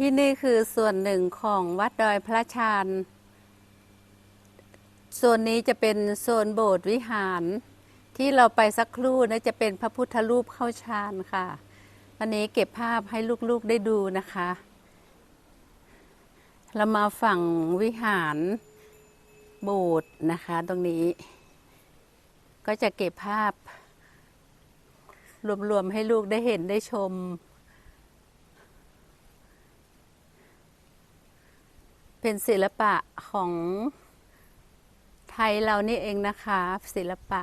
ที่นี่คือส่วนหนึ่งของวัดดอยพระชานโซนนี้จะเป็นโซนโบสถ์วิหาร ที่เราไปสักครู่นะจะเป็นพระพุทธรูปเข้าฌานค่ะวันนี้เก็บภาพให้ลูกๆได้ดูนะคะ เรามาฝั่งวิหารโบสถ์นะคะ ตรงนี้ ก็จะเก็บภาพ รวมๆให้ลูกได้เห็นได้ชม เป็นศิลปะของไทยเรานี่เองนะคะ ศิลปะ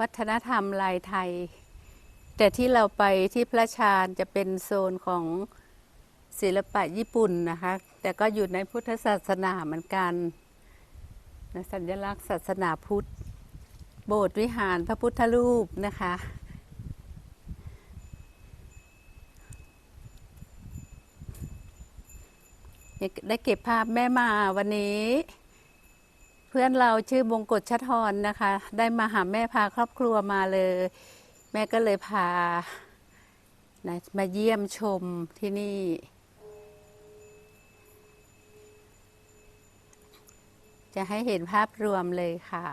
วัฒนธรรมลายไทย แต่ที่เราไปที่พระชาญจะเป็นโซนของศิลปะญี่ปุ่นนะคะ แต่ก็อยู่ในพุทธศาสนาเหมือนกันสัญลักษณ์ศาสนาพุทธ โบสถ์วิหารพระพุทธรูปนะคะ ได้เก็บภาพแม่มาวันนี้ เพื่อนเราชื่อบงกฎชัดทรนะคะ ได้มาหาแม่พาครอบครัวมาเลย แม่ก็เลยพานะมาเยี่ยมชมที่นี่ จะให้เห็นภาพรวมเลยค่ะ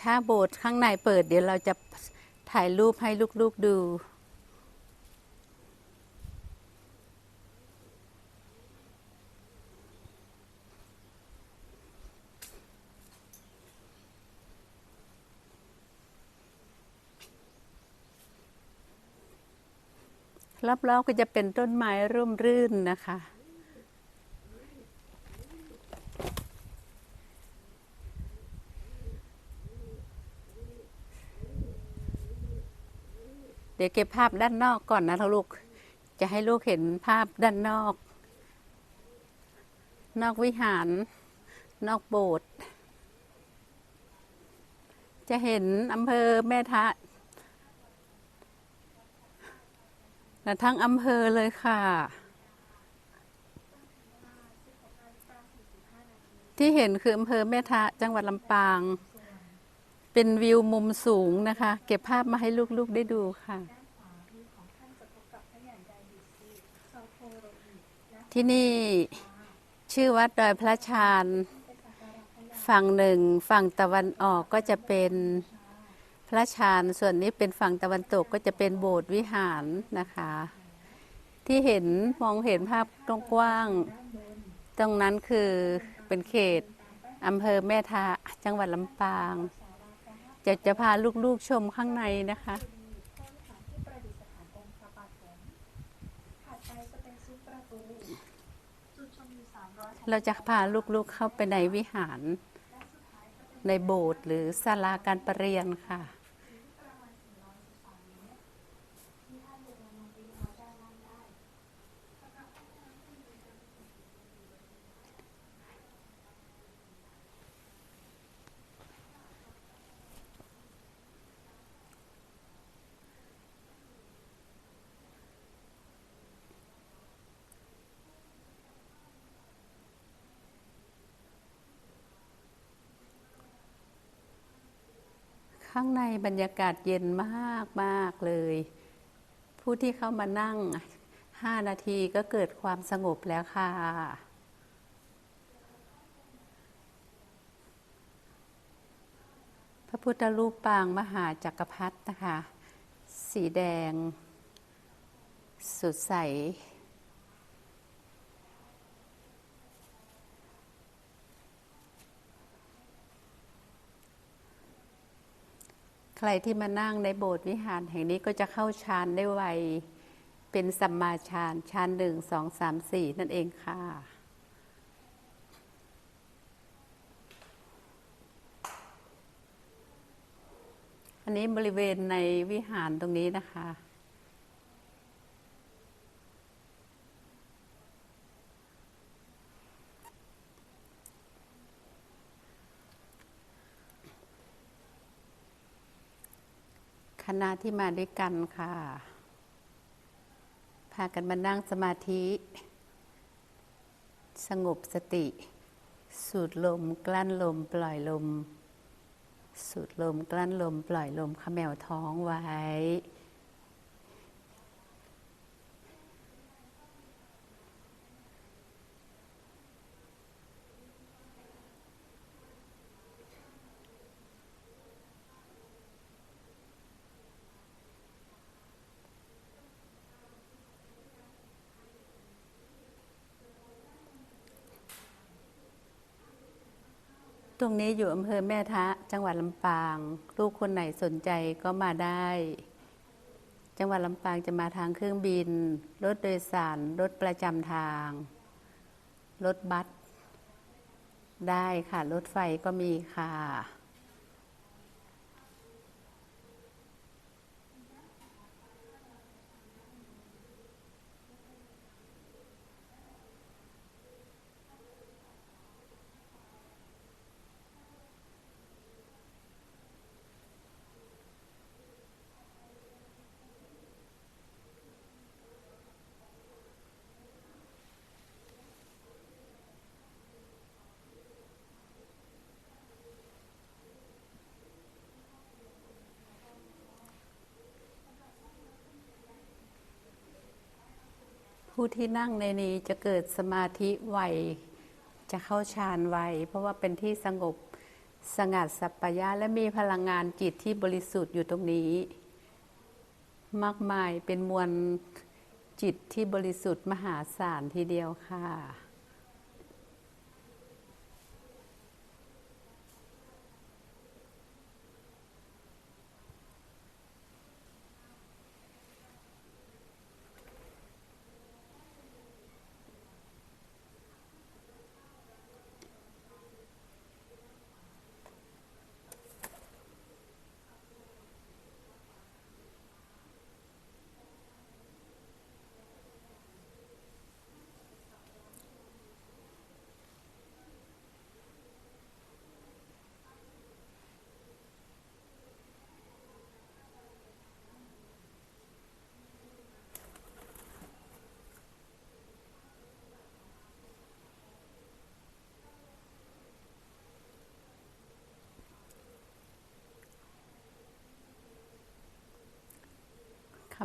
ถ้าโบสถ์ข้างในเปิดเดี๋ยวเราจะถ่ายรูปให้ลูกๆดู รอบๆก็จะเป็นต้นไม้ร่มรื่นนะคะ เดี๋ยวเก็บภาพด้านนอกก่อนนะลูก จะให้ลูกเห็นภาพด้านนอก นอกวิหาร นอกโบสถ์จะเห็นอำเภอแม่ทะ และทั้งอำเภอเลยค่ะ ที่เห็นคืออำเภอแม่ทะจังหวัดลำปาง เป็นวิวมุมสูงนะคะ เก็บภาพมาให้ลูกๆได้ดูค่ะ ที่นี่ชื่อวัดดอยพระชานฝั่งหนึ่งฝั่งตะวันออกก็จะเป็น พระชานส่วนนี้เป็นฝั่งตะวันตกก็จะเป็นโบสถ์วิหารนะคะ ที่เห็นมองเห็นภาพกว้างๆตรงนั้นคือเป็นเขตอำเภอแม่ทะจังหวัดลำปาง จะจะพาลูกๆชมข้างในนะคะเราจะพาลูกๆเข้าไปในวิหาร ในโบสถ์หรือศาลาการประเรียนค่ะ ข้างในบรรยากาศเย็นมากมากเลย ผู้ที่เข้ามานั่ง5นาทีก็เกิดความสงบแล้วค่ะพระพุทธรูปปางมหาจักรพรรดินะคะ สีแดง สดใส ใครที่มานั่งในโบสถ์วิหารแห่งนี้ก็จะเข้าฌานได้ไว เป็นสัมมาฌานฌานหนึ่งสองสามสี่นั่นเองค่ะอันนี้บริเวณในวิหารตรงนี้นะคะ คณะที่มาด้วยกันค่ะ พากันมานั่งสมาธิ สงบสติ สูดลมกลั้นลมปล่อยลม สูดลมกลั้นลมปล่อยลมขมวท้องไว้ ตรงนี้อยู่อำเภอแม่ทะ จังหวัดลำปาง ลูกคนไหนสนใจก็มาได้ จังหวัดลำปางจะมาทางเครื่องบิน รถโดยสาร รถประจำทาง รถบัสได้ค่ะ รถไฟก็มีค่ะ ผู้ที่นั่งในนี้จะเกิดสมาธิไวจะเข้าฌานไวเพราะว่าเป็นที่สงบสงัดสัปปยะและมีพลังงานจิตที่บริสุทธิ์อยู่ตรงนี้ มากมายเป็นมวลจิตที่บริสุทธิ์มหาศาลทีเดียวค่ะ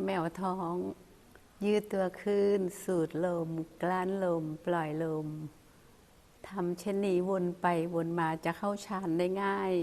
แมวท้อง ยืดตัวขึ้น สูดลม กลั้นลม ปล่อยลมทำเช่นนี้วนไปวนมาจะเข้าฌานได้ง่าย